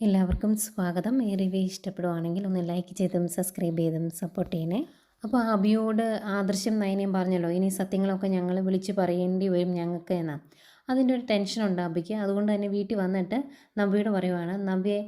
എല്ലാവർക്കും സ്വാഗതം. ഈ റിവ്യൂ ഇഷ്ടപ്പെടുവാണെങ്കിൽ ഒന്ന് ലൈക്ക് ചെയ്തും സബ്സ്ക്രൈബ് ചെയ്തും സപ്പോർട്ട് ചെയ്യണേ. അപ്പോൾ അബിയോട് ആദർശം നയനയും പറഞ്ഞല്ലോ ഇനി സത്യങ്ങളൊക്കെ ഞങ്ങൾ വിളിച്ച് പറയേണ്ടി വരും ഞങ്ങൾക്ക് എന്നാ. അതിന്റെ ഒരു ടെൻഷനുണ്ട് അബിക്ക്. അതുകൊണ്ട് തന്നെ വീട്ടിൽ വന്നിട്ട് നബിയോട് പറയുവാണ് നബിയെ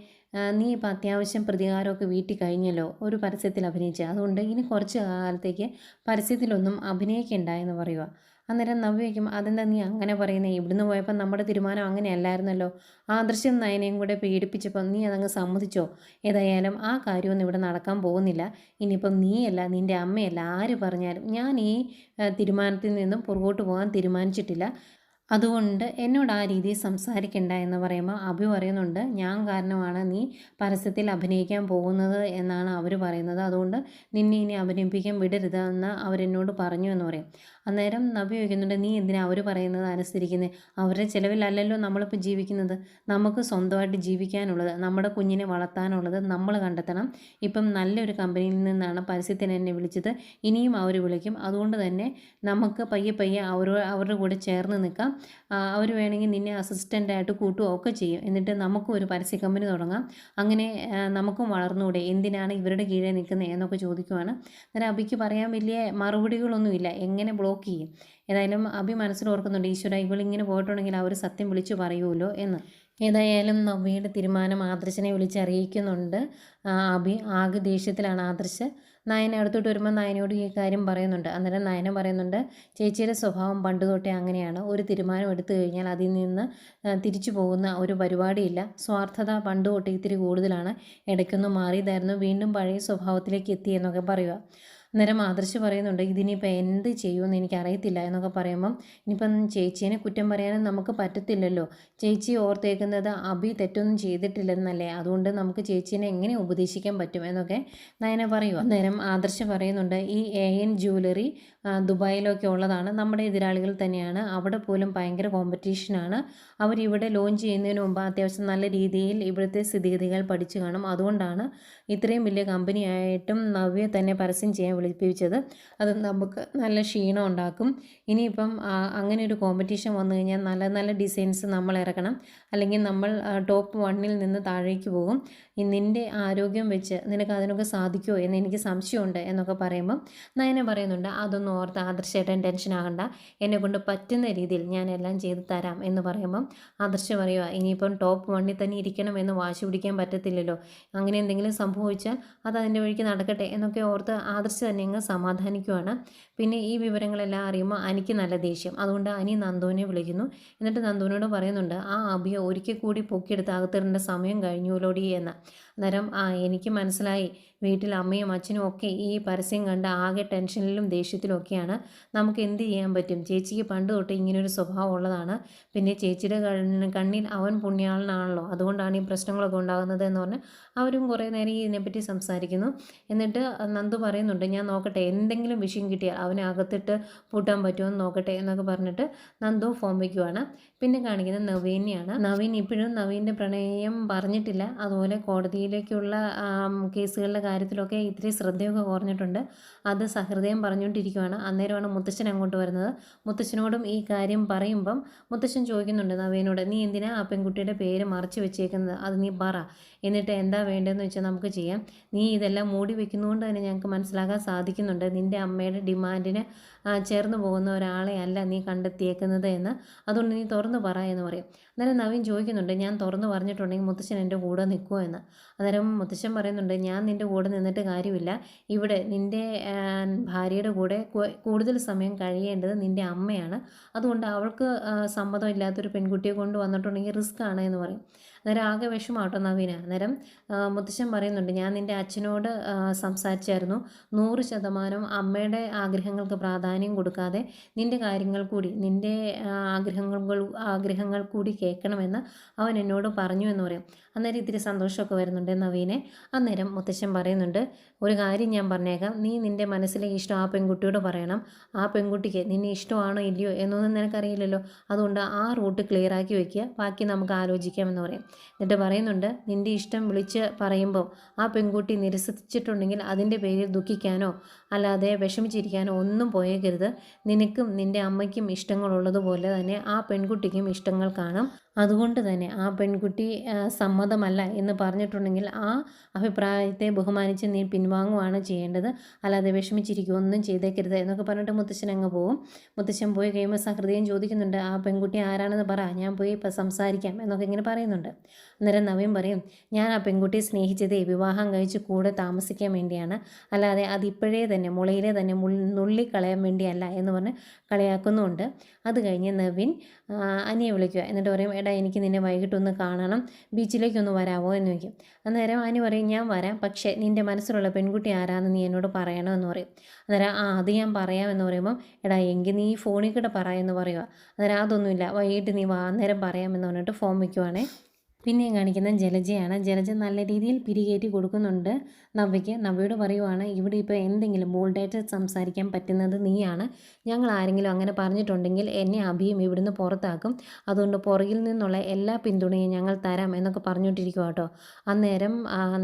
നീ ഇപ്പം അത്യാവശ്യം പ്രതികാരമൊക്കെ വീട്ടിൽ കഴിഞ്ഞല്ലോ ഒരു പരസ്യത്തിൽ അഭിനയിച്ചു. അതുകൊണ്ട് ഇനി കുറച്ച് കാലത്തേക്ക് പരസ്യത്തിലൊന്നും അഭിനയിക്കണ്ട എന്ന് പറയുക അന്നേരം നവ്യയ്ക്കും അതെന്താ നീ അങ്ങനെ പറയുന്നത് ഇവിടുന്ന് പോയപ്പോൾ നമ്മുടെ തീരുമാനം അങ്ങനെ അങ്ങനെയല്ലായിരുന്നല്ലോ ആദർശം നയനയും കൂടെ പീഡിപ്പിച്ചപ്പോൾ നീ അതങ്ങ് സമ്മതിച്ചോ? ഏതായാലും ആ കാര്യമൊന്നും ഇവിടെ നടക്കാൻ പോകുന്നില്ല. ഇനിയിപ്പം നീയല്ല നിന്റെ അമ്മയല്ല. ആര് പറഞ്ഞാലും ഞാൻ ഈ തീരുമാനത്തിൽ നിന്നും പുറകോട്ട് പോകാൻ തീരുമാനിച്ചിട്ടില്ല. അതുകൊണ്ട് എന്നോട് ആ രീതിയിൽ സംസാരിക്കണ്ട എന്ന് പറയുമ്പോൾ അഭി പറയുന്നുണ്ട് ഞാൻ കാരണമാണ് നീ പരസ്യത്തിൽ അഭിനയിക്കാൻ പോകുന്നത് എന്നാണ് അവർ പറയുന്നത്. അതുകൊണ്ട് നിന്നെ ഇനി അഭിനയിപ്പിക്കാൻ വിടരുത് എന്ന് അവരെന്നോട് പറഞ്ഞു എന്ന് പറയും. അന്നേരം നബി ചോദിക്കുന്നുണ്ട് നീ എന്തിനാ അവർ പറയുന്നത് അനുസരിക്കുന്നത് അവരുടെ ചിലവിലല്ലല്ലോ നമ്മളിപ്പോൾ ജീവിക്കുന്നത്. നമുക്ക് സ്വന്തമായിട്ട് ജീവിക്കാനുള്ളത് നമ്മുടെ കുഞ്ഞിനെ വളർത്താനുള്ളത് നമ്മൾ കണ്ടെത്തണം. ഇപ്പം നല്ലൊരു കമ്പനിയിൽ നിന്നാണ് പരസ്യത്തിന് എന്നെ വിളിച്ചത്. ഇനിയും അവർ വിളിക്കും. അതുകൊണ്ട് തന്നെ നമുക്ക് പയ്യെ പയ്യെ അവരോ അവരുടെ കൂടെ ചേർന്ന് നിൽക്കാം. അവർ വേണമെങ്കിൽ നിന്നെ അസിസ്റ്റന്റായിട്ട് കൂട്ടുകയോ ഒക്കെ ചെയ്യും. എന്നിട്ട് നമുക്കും ഒരു പരസ്യ കമ്പനി തുടങ്ങാം. അങ്ങനെ നമുക്കും വളർന്നുകൂടെ. എന്തിനാണ് ഇവരുടെ കീഴേ നിൽക്കുന്നത് എന്നൊക്കെ ചോദിക്കുവാണ്. അന്നേരം അബിക്ക് പറയാൻ വലിയ മറുപടികളൊന്നുമില്ല. എങ്ങനെ ചെയ്യും. ഏതായാലും അഭി മനസ്സിൽ ഓർക്കുന്നുണ്ട് ഈശ്വര ഇവളിങ്ങനെ പോയിട്ടുണ്ടെങ്കിൽ അവർ സത്യം വിളിച്ചു പറയുമല്ലോ എന്ന്. ഏതായാലും നവ്യയുടെ തീരുമാനം ആദർശനെ വിളിച്ച് അറിയിക്കുന്നുണ്ട് അഭി ആകെ ദേഷ്യത്തിലാണ്. ആദർശ് നയനെ അടുത്തോട്ട് വരുമ്പോൾ നയനോട് ഈ കാര്യം പറയുന്നുണ്ട്. അന്നേരം നയന പറയുന്നുണ്ട് ചേച്ചിയുടെ സ്വഭാവം പണ്ട് തൊട്ടേ അങ്ങനെയാണ്. ഒരു തീരുമാനം എടുത്തു കഴിഞ്ഞാൽ അതിൽ നിന്ന് തിരിച്ചു പോകുന്ന ഒരു പരിപാടിയില്ല. സ്വാർത്ഥത പണ്ട് തൊട്ടേ ഇത്തിരി കൂടുതലാണ്. ഇടയ്ക്കൊന്ന് മാറിയതായിരുന്നു. വീണ്ടും പഴയ സ്വഭാവത്തിലേക്ക് എത്തി എന്നൊക്കെ പറയുക. അന്നേരം ആദർശ് പറയുന്നുണ്ട് ഇതിനിപ്പോൾ എന്ത് ചെയ്യുമെന്ന് എനിക്കറിയത്തില്ല എന്നൊക്കെ പറയുമ്പം ഇനിയിപ്പം ചേച്ചീനെ കുറ്റം പറയാനും നമുക്ക് പറ്റത്തില്ലല്ലോ. ചേച്ചി ഓർത്തേക്കുന്നത് അഭി തെറ്റൊന്നും ചെയ്തിട്ടില്ലെന്നല്ലേ? അതുകൊണ്ട് നമുക്ക് ചേച്ചീനെ എങ്ങനെ ഉപദേശിക്കാൻ പറ്റും? എന്നൊക്കെ നയന പറയുക അന്നേരം ആദർശ് പറയുന്നുണ്ട് ഈ എ എൻ ജ്വല്ലറി ദുബായിലൊക്കെ ഉള്ളതാണ്. നമ്മുടെ എതിരാളികൾ തന്നെയാണ്. അവിടെ പോലും ഭയങ്കര കോമ്പറ്റീഷനാണ് അവരിവിടെ ലോഞ്ച് ചെയ്യുന്നതിന് മുമ്പ് അത്യാവശ്യം നല്ല രീതിയിൽ ഇവിടുത്തെ സ്ഥിതിഗതികൾ പഠിച്ചു കാണും. അതുകൊണ്ടാണ് ഇത്രയും വലിയ കമ്പനിയായിട്ടും നവ്യ തന്നെ പരസ്യം ചെയ്യാൻ വിളിപ്പിച്ചത്. അത് നമുക്ക് നല്ല ക്ഷീണം ഉണ്ടാക്കും. ഇനിയിപ്പം അങ്ങനെ ഒരു കോമ്പറ്റീഷൻ വന്നു കഴിഞ്ഞാൽ നല്ല നല്ല ഡിസൈൻസ് നമ്മൾ ഇറക്കണം. അല്ലെങ്കിൽ നമ്മൾ ടോപ്പ് വണ്ണിൽ നിന്ന് താഴേക്ക് പോകും. നിന്റെ ആരോഗ്യം വെച്ച് നിനക്ക് അതിനൊക്കെ സാധിക്കുമോ എന്ന് എനിക്ക് സംശയമുണ്ട് എന്നൊക്കെ പറയുമ്പം നയന പറയുന്നുണ്ട് അതൊന്നും ഓർത്ത് ആദർശേട്ടൻ ടെൻഷൻ ആകണ്ട. എന്നെ കൊണ്ട് പറ്റുന്ന രീതിയിൽ ഞാൻ എല്ലാം ചെയ്തു തരാം എന്ന് പറയുമ്പം ആദർശ പറയുക ഇനിയിപ്പം ടോപ്പ് വണ്ണിൽ തന്നെ ഇരിക്കണം എന്ന് വാശി പിടിക്കാൻ പറ്റത്തില്ലല്ലോ. അങ്ങനെ എന്തെങ്കിലും സംഭവിച്ചാൽ അത് അതിന്റെ വഴിക്ക് നടക്കട്ടെ എന്നൊക്കെ ഓർത്ത് ആദർശ് തന്നെ അങ്ങ് സമാധാനിക്കുവാണ്. പിന്നെ ഈ വിവരങ്ങളെല്ലാം അറിയുമ്പോൾ അനിക്ക് നല്ല ദേഷ്യം. അതുകൊണ്ട് അനി നന്ദുവിനെ വിളിക്കുന്നു. എന്നിട്ട് നന്ദുവിനോട് പറയുന്നുണ്ട് ആ അഭിയെ ഒരിക്കൽ കൂടി പൊക്കിയെടുത്ത് അകത്തിടേണ്ട സമയം കഴിഞ്ഞുലോടി എന്ന്. അന്നേരം ആ എനിക്ക് മനസ്സിലായി വീട്ടിൽ അമ്മയും അച്ഛനും ഒക്കെ ഈ പരസ്യം കണ്ട് ആകെ ടെൻഷനിലും ദേഷ്യത്തിലും ഒക്കെയാണ് നമുക്ക് എന്ത് ചെയ്യാൻ പറ്റും ചേച്ചിക്ക് പണ്ട് തൊട്ട് ഇങ്ങനൊരു സ്വഭാവം ഉള്ളതാണ് പിന്നെ ചേച്ചിയുടെ കണ്ണ് കണ്ണിൽ അവൻ പുണ്യാളനാണല്ലോ അതുകൊണ്ടാണ് ഈ പ്രശ്നങ്ങളൊക്കെ ഉണ്ടാകുന്നത് എന്ന് പറഞ്ഞ് അവരും കുറേ നേരം ഇതിനെപ്പറ്റി സംസാരിക്കുന്നു എന്നിട്ട് നന്ദു പറയുന്നുണ്ട് ഞാൻ നോക്കട്ടെ എന്തെങ്കിലും വിഷയം കിട്ടിയാൽ അവനെ അകത്തിട്ട് പൂട്ടാൻ പറ്റുമോ എന്ന് നോക്കട്ടെ എന്നൊക്കെ പറഞ്ഞിട്ട് നന്ദു ഫോം വയ്ക്കുവാണ് പിന്നെ കാണിക്കുന്നത് നവീനെയാണ് നവീൻ ഇപ്പോഴും നവീന്റെ പ്രണയം പറഞ്ഞിട്ടില്ല അതുപോലെ കോടതിയിലേക്കുള്ള ആം, കേസുകളുടെ കാര്യത്തിലൊക്കെ ഇത്തിരി ശ്രദ്ധയൊക്കെ കുറഞ്ഞിട്ടുണ്ട്. അത് സഹൃദയം പറഞ്ഞുകൊണ്ടിരിക്കുകയാണ് അന്നേരമാണ് മുത്തശ്ശൻ അങ്ങോട്ട് വരുന്നത്. മുത്തശ്ശനോടും ഈ കാര്യം പറയുമ്പം മുത്തശ്ശൻ ചോദിക്കുന്നുണ്ട് നവീനോട് നീ എന്തിനാ ആ പെൺകുട്ടിയുടെ പേര് മറച്ചു വെച്ചേക്കുന്നത്? അത് നീ പറ. എന്നിട്ട് എന്താ വേണ്ടതെന്ന് വെച്ചാൽ നമുക്ക് ചെയ്യാം. നീ ഇതെല്ലാം മൂടി വെക്കുന്നതുകൊണ്ട് തന്നെ ഞങ്ങൾക്ക് മനസ്സിലാക്കാൻ സാധിക്കുന്നുണ്ട്. നിന്റെ അമ്മയുടെ ഡിമാൻഡിന് ചേർന്ന് പോകുന്ന ഒരാളെ അല്ല നീ കണ്ടെത്തിയേക്കുന്നത് എന്ന്. അതുകൊണ്ട് നീ തുറന്നു പറ എന്ന് പറയും. അന്നേരം നവീൻ ചോദിക്കുന്നുണ്ട് ഞാൻ തുറന്നു പറഞ്ഞിട്ടുണ്ടെങ്കിൽ മുത്തശ്ശൻ എന്റെ കൂടെ നിൽക്കുമോ എന്ന്? അന്നേരം മുത്തശ്ശൻ പറയുന്നുണ്ട് ഞാൻ നിന്റെ കൂടെ നിന്നിട്ട് കാര്യമില്ല. ഇവിടെ നിന്റെ ഭാര്യയുടെ കൂടെ കൂടുതൽ സമയം കഴിയേണ്ടത് നിന്റെ അമ്മയാണ്. അതുകൊണ്ട് അവൾക്ക് സമ്മതം ഇല്ലാത്തൊരു പെൺകുട്ടിയെ കൊണ്ട് വന്നിട്ടുണ്ടെങ്കിൽ റിസ്ക് ആണ് എന്ന് പറയും. അന്നേരം ആകെ വിഷമാട്ടോ നവീന. അന്നേരം മുത്തശ്ശൻ പറയുന്നുണ്ട് ഞാൻ നിന്റെ അച്ഛനോട് സംസാരിച്ചായിരുന്നു. നൂറ് ശതമാനം അമ്മയുടെ ആഗ്രഹങ്ങൾക്ക് പ്രാധാന്യം കൊടുക്കാതെ നിന്റെ കാര്യങ്ങൾ കൂടി നിന്റെ ആഗ്രഹങ്ങൾ ആഗ്രഹങ്ങൾ കൂടി കേൾക്കണമെന്ന് അവൻ എന്നോട് പറഞ്ഞു എന്ന് പറയും. അന്നേരം ഇത്തിരി സന്തോഷമൊക്കെ വരുന്നുണ്ട് നവീനെ. അന്നേരം മുത്തശ്ശൻ പറയുന്നുണ്ട് ഒരു കാര്യം ഞാൻ പറഞ്ഞേക്കാം. നീ നിന്റെ മനസ്സിലെ ഇഷ്ടം ആ പെൺകുട്ടിയോട് പറയണം. ആ പെൺകുട്ടിക്ക് നിന്നെ ഇഷ്ടമാണോ ഇല്ലയോ എന്നൊന്നും നിനക്കറിയില്ലല്ലോ. അതുകൊണ്ട് ആ റൂട്ട് ക്ലിയർ ആക്കി വെക്കുക. ബാക്കി നമുക്ക് ആലോചിക്കാമെന്ന് പറയും. എന്നിട്ട് പറയുന്നുണ്ട് നിന്റെ ഇഷ്ടം വിളിച്ച് പറയുമ്പോൾ ആ പെൺകുട്ടി നിരസിച്ചിട്ടുണ്ടെങ്കിൽ അതിന്റെ പേരിൽ ദുഃഖിക്കാനോ അല്ലാതെ വിഷമിച്ചിരിക്കാൻ ഒന്നും പോയേക്കരുത്. നിനക്കും നിന്റെ അമ്മയ്ക്കും ഇഷ്ടങ്ങളുള്ളതുപോലെ തന്നെ ആ പെൺകുട്ടിക്കും ഇഷ്ടങ്ങൾ കാണും. അതുകൊണ്ട് തന്നെ ആ പെൺകുട്ടി സമ്മതമല്ല എന്ന് പറഞ്ഞിട്ടുണ്ടെങ്കിൽ ആ അഭിപ്രായത്തെ ബഹുമാനിച്ച് നീ പിൻവാങ്ങുവാണ് ചെയ്യേണ്ടത്. അല്ലാതെ വിഷമിച്ചിരിക്കുക ഒന്നും ചെയ്തേക്കരുത് എന്നൊക്കെ പറഞ്ഞിട്ട് മുത്തശ്ശൻ അങ്ങ് പോവും. മുത്തശ്ശൻ പോയി കഴിയുമ്പോൾ സഹൃദയം ചോദിക്കുന്നുണ്ട് ആ പെൺകുട്ടി ആരാണെന്ന് പറ ഞാൻ പോയി ഇപ്പം സംസാരിക്കാം എന്നൊക്കെ ഇങ്ങനെ പറയുന്നുണ്ട്. അന്നേരം നവീൻ പറയും ഞാൻ ആ പെൺകുട്ടിയെ സ്നേഹിച്ചതേ വിവാഹം കഴിച്ച് കൂടെ താമസിക്കാൻ വേണ്ടിയാണ്. അല്ലാതെ അതിപ്പോഴേ തന്നെ മുളയിലെ തന്നെ നുള്ളിക്കളയാൻ വേണ്ടിയല്ല എന്ന് പറഞ്ഞ് കളിയാക്കുന്നുമുണ്ട് അത് കഴിഞ്ഞ് നവീൻ അനിയെ വിളിക്കുക. എന്നിട്ട് പറയും എടാ എനിക്ക് നിന്നെ വൈകിട്ടൊന്ന് കാണണം. ബീച്ചിലേക്കൊന്ന് വരാമോ എന്ന് ചോദിക്കും. അന്നേരം അനി പറയും ഞാൻ വരാം. പക്ഷേ നിന്റെ മനസ്സിലുള്ള പെൺകുട്ടി ആരാന്ന് നീ എന്നോട് പറയണമെന്ന് പറയും. അന്നേരം ആ അത് ഞാൻ പറയാമെന്ന് പറയുമ്പം എടാ എങ്കിൽ നീ ഫോണിൽ കൂടെ പറ എന്ന് പറയുക. അന്നേരം അതൊന്നുമില്ല. വൈകിട്ട് നീ വാ. അന്നേരം പറയാമെന്ന് പറഞ്ഞിട്ട് ഫോം വയ്ക്കുവാണേ പിന്നെയും കാണിക്കുന്ന ജലജയാണ്. ജലജ നല്ല രീതിയിൽ പിരികേറ്റി കൊടുക്കുന്നുണ്ട്. നവ്യയ്ക്ക് നവ്യയോട് പറയുവാണ് ഇവിടെ ഇപ്പോൾ എന്തെങ്കിലും ബോൾഡായിട്ട് സംസാരിക്കാൻ പറ്റുന്നത് നീയാണ്. ഞങ്ങൾ ആരെങ്കിലും അങ്ങനെ പറഞ്ഞിട്ടുണ്ടെങ്കിൽ എന്നെ അഭിയും ഇവിടുന്ന് പുറത്താക്കും. അതുകൊണ്ട് പുറകിൽ നിന്നുള്ള എല്ലാ പിന്തുണയും ഞങ്ങൾ തരാം എന്നൊക്കെ പറഞ്ഞുകൊണ്ടിരിക്കുക കേട്ടോ. അന്നേരം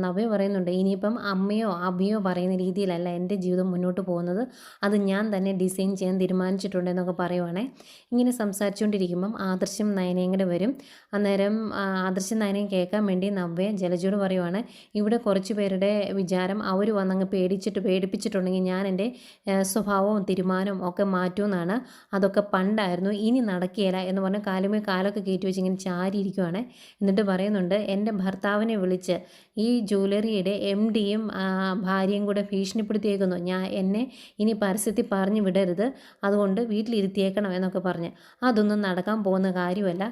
നവ്യ പറയുന്നുണ്ട് ഇനിയിപ്പം അമ്മയോ അഭിയോ പറയുന്ന രീതിയിലല്ല എന്റെ ജീവിതം മുന്നോട്ട് പോകുന്നത്. അത് ഞാൻ തന്നെ ഡിസൈൻ ചെയ്യാൻ തീരുമാനിച്ചിട്ടുണ്ട് എന്നൊക്കെ പറയുവാണേ. ഇങ്ങനെ സംസാരിച്ചുകൊണ്ടിരിക്കുമ്പം ആദർശം നയനയും കൂടെ വരും. അന്നേരം ആദർശം ആദർശം നേരം കേൾക്കാൻ വേണ്ടി നവ്യ ജലജോട് പറയുവാണ് ഇവിടെ കുറച്ച് പേരുടെ വിചാരം അവർ വന്നങ്ങ് പേടിച്ചിട്ട് പേടിപ്പിച്ചിട്ടുണ്ടെങ്കിൽ ഞാൻ എന്റെ സ്വഭാവവും തീരുമാനവും ഒക്കെ മാറ്റുമെന്നാണ്. അതൊക്കെ പണ്ടായിരുന്നു ഇനി നടക്കുകയില്ല എന്ന് പറഞ്ഞ് കാലുമേ കാലൊക്കെ കയറ്റി വെച്ച് ഇങ്ങനെ ചാരിയിരിക്കുവാണ്. എന്നിട്ട് പറയുന്നുണ്ട് എന്റെ ഭർത്താവിനെ വിളിച്ച് ഈ ജ്വല്ലറിയുടെ എം ഡിയും ഭാര്യയും കൂടെ ഭീഷണിപ്പെടുത്തിയേക്കുന്നു. ഞാൻ എന്നെ ഇനി പരസ്യത്തിൽ പറഞ്ഞു വിടരുത്. അതുകൊണ്ട് വീട്ടിലിരുത്തിയേക്കണം എന്നൊക്കെ പറഞ്ഞ്. അതൊന്നും നടക്കാൻ പോകുന്ന കാര്യമല്ല.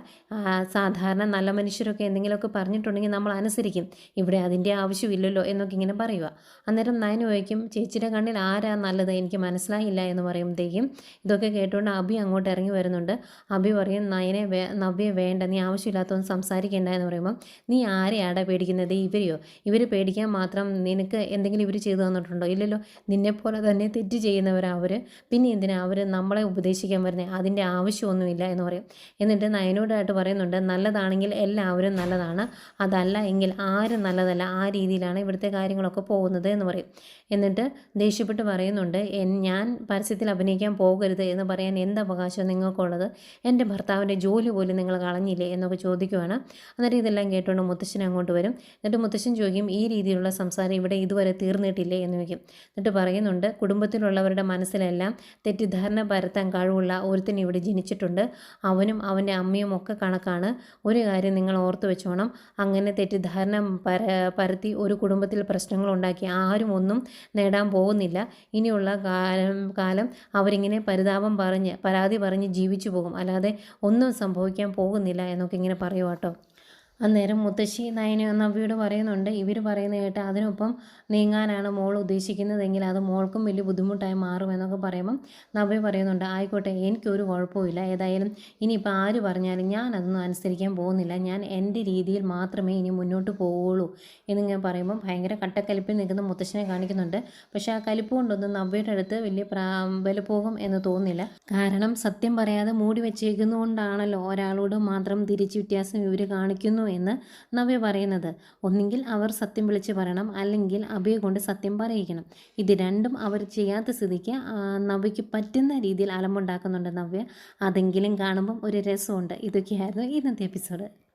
സാധാരണ നല്ല മനുഷ്യരൊക്കെ എന്തെങ്കിലുമൊക്കെ പറഞ്ഞിട്ടുണ്ടെങ്കിൽ നമ്മൾ അനുസരിക്കും. ഇവിടെ അതിന്റെ ആവശ്യമില്ലല്ലോ എന്നൊക്കെ ഇങ്ങനെ പറയുക. അന്നേരം നയന ചോദിക്കും ചേച്ചിയുടെ കണ്ണിൽ ആരാ നല്ലത്? എനിക്ക് മനസ്സിലായില്ല എന്ന് പറയുമ്പോഴത്തേക്കും ഇതൊക്കെ കേട്ടുകൊണ്ട് അബി അങ്ങോട്ട് ഇറങ്ങി വരുന്നുണ്ട്. അബി പറയും നയനെ വേ നവ്യെ വേണ്ട നീ ആവശ്യമില്ലാത്തവൻ സംസാരിക്കേണ്ട എന്ന് പറയുമ്പോൾ നീ ആരെയാടാ പേടിക്കുന്നത്? ഇവരെയോ? ഇവർ പേടിക്കാൻ മാത്രം നിനക്ക് എന്തെങ്കിലും ഇവർ ചെയ്തു തന്നിട്ടുണ്ടോ? ഇല്ലല്ലോ. നിന്നെപ്പോലെ തന്നെ തെറ്റ് ചെയ്യുന്നവരാ അവർ പിന്നെ എന്തിനാ അവർ നമ്മളെ ഉപദേശിക്കാൻ വരുന്നത് അതിന്റെ ആവശ്യമൊന്നുമില്ല എന്ന് പറയും. എന്നിട്ട് നയനോടായിട്ട് പറയുന്നുണ്ട് നല്ലതാണെങ്കിൽ എല്ലാവരും നല്ലതാണ്. അതല്ല എങ്കിൽ ആരും നല്ലതല്ല. ആ രീതിയിലാണ് ഇവിടുത്തെ കാര്യങ്ങളൊക്കെ പോകുന്നത് എന്ന് പറയും. എന്നിട്ട് ദേഷ്യപ്പെട്ട് പറയുന്നുണ്ട് ഞാൻ പരസ്യത്തിൽ അഭിനയിക്കാൻ പോകരുത് എന്ന് പറയാൻ എന്ത് അവകാശം നിങ്ങൾക്കുള്ളത്? എന്റെ ഭർത്താവിന്റെ ജോലി പോലും നിങ്ങൾ കളഞ്ഞില്ലേ? എന്നൊക്കെ ചോദിക്കുവാണ്. അന്നേരം ഇതെല്ലാം കേട്ടുകൊണ്ട് മുത്തശ്ശൻ അങ്ങോട്ട് വരും. എന്നിട്ട് മുത്തശ്ശൻ ചോദിക്കും ഈ രീതിയിലുള്ള സംസാരം ഇവിടെ ഇതുവരെ തീർന്നിട്ടില്ലേ? എന്ന് ചോദിക്കും. എന്നിട്ട് പറയുന്നുണ്ട് കുടുംബത്തിലുള്ളവരുടെ മനസ്സിലെല്ലാം തെറ്റിദ്ധാരണ പരത്താൻ കഴിവുള്ള ഒരുത്തിന് ഇവിടെ ജനിച്ചിട്ടുണ്ട്. അവനും അവന്റെ അമ്മയും ഒക്കെ കണക്കാണ്. ഒരു കാര്യം നിങ്ങൾ ഓർത്ത് ഓർത്ത് വെച്ചോണം. അങ്ങനെ തെറ്റിദ്ധാരണ പര പരത്തി ഒരു കുടുംബത്തിൽ പ്രശ്നങ്ങൾ ഉണ്ടാക്കി ആരും ഒന്നും നേടാൻ പോകുന്നില്ല. ഇനിയുള്ള കാലം കാലം അവരിങ്ങനെ പരിതാപം പറഞ്ഞ് പരാതി പറഞ്ഞ് ജീവിച്ചു പോകും. അല്ലാതെ ഒന്നും സംഭവിക്കാൻ പോകുന്നില്ല എന്നൊക്കെ ഇങ്ങനെ പറയുവാട്ടോ അന്നേരം മുത്തശ്ശി നയന നവ്യോട് പറയുന്നുണ്ട്. ഇവർ പറയുന്ന കേട്ട് അതിനൊപ്പം നീങ്ങാനാണ് മോൾ ഉദ്ദേശിക്കുന്നതെങ്കിൽ അത് മോൾക്കും വലിയ ബുദ്ധിമുട്ടായി മാറുമെന്നൊക്കെ പറയുമ്പം നവ്യ പറയുന്നുണ്ട്. ആയിക്കോട്ടെ എനിക്കൊരു കുഴപ്പമില്ല ഏതായാലും ഇനിയിപ്പോൾ ആര് പറഞ്ഞാലും ഞാൻ അതൊന്നും അനുസരിക്കാൻ പോകുന്നില്ല. ഞാൻ എന്റെ രീതിയിൽ മാത്രമേ ഇനി മുന്നോട്ട് പോവുള്ളൂ എന്നിങ്ങനെ പറയുമ്പം ഭയങ്കര കട്ടക്കലിപ്പിൽ നിൽക്കുന്ന മുത്തശ്ശനെ കാണിക്കുന്നുണ്ട്. പക്ഷേ ആ കലിപ്പ് കൊണ്ടൊന്നും നവ്യയുടെ അടുത്ത് വലിയ പ്രാ പോകും എന്ന് തോന്നുന്നില്ല. കാരണം സത്യം പറയാതെ മൂടി വെച്ചേക്കുന്നതുകൊണ്ടാണല്ലോ ഒരാളോട് മാത്രം തിരിച്ച് വ്യത്യാസം ഇവർ കാണിക്കുന്നു എന്ന് നവ്യ പറയുന്നത്. ഒന്നുകിൽ അവർ സത്യം വിളിച്ച് പറയണം അല്ലെങ്കിൽ അഭയെ കൊണ്ട് സത്യം പറയിക്കണം. ഇത് രണ്ടും അവർ ചെയ്യാത്ത സ്ഥിതിക്ക് നവ്യയ്ക്ക് പറ്റുന്ന രീതിയിൽ അലമ്പുണ്ടാക്കുന്നുണ്ട് നവ്യ. അതെങ്കിലും കാണുമ്പം ഒരു രസമുണ്ട്. ഇതൊക്കെയായിരുന്നു ഇന്നത്തെ എപ്പിസോഡ്.